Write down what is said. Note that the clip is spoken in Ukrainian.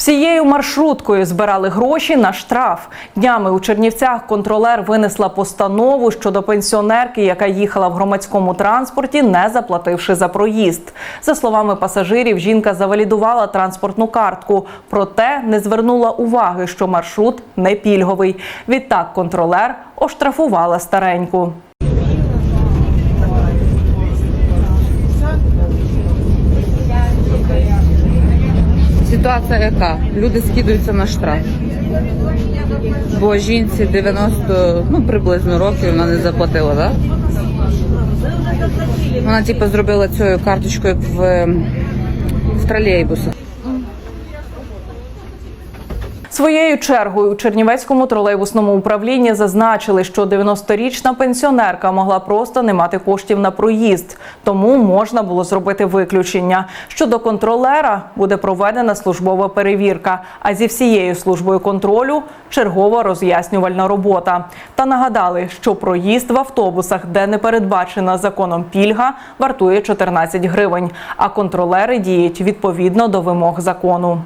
Всією маршруткою збирали гроші на штраф. Днями у Чернівцях контролер винесла постанову щодо пенсіонерки, яка їхала в громадському транспорті, не заплативши за проїзд. За словами пасажирів, жінка завалідувала транспортну картку, проте не звернула уваги, що маршрут не пільговий. Відтак контролер оштрафувала стареньку. Ситуація яка? Люди скидаються на штраф. Бо жінці 90, ну приблизно років вона не заплатила, так? Вона типу зробила цією карточкою в, в тролейбусах. Своєю чергою у Чернівецькому тролейбусному управлінні зазначили, що 90-річна пенсіонерка могла просто не мати коштів на проїзд, тому можна було зробити виключення. Щодо контролера буде проведена службова перевірка. А зі всією службою контролю чергова роз'яснювальна робота. Та нагадали, що проїзд в автобусах, де не передбачена законом пільга, вартує 14 гривень. А контролери діють відповідно до вимог закону.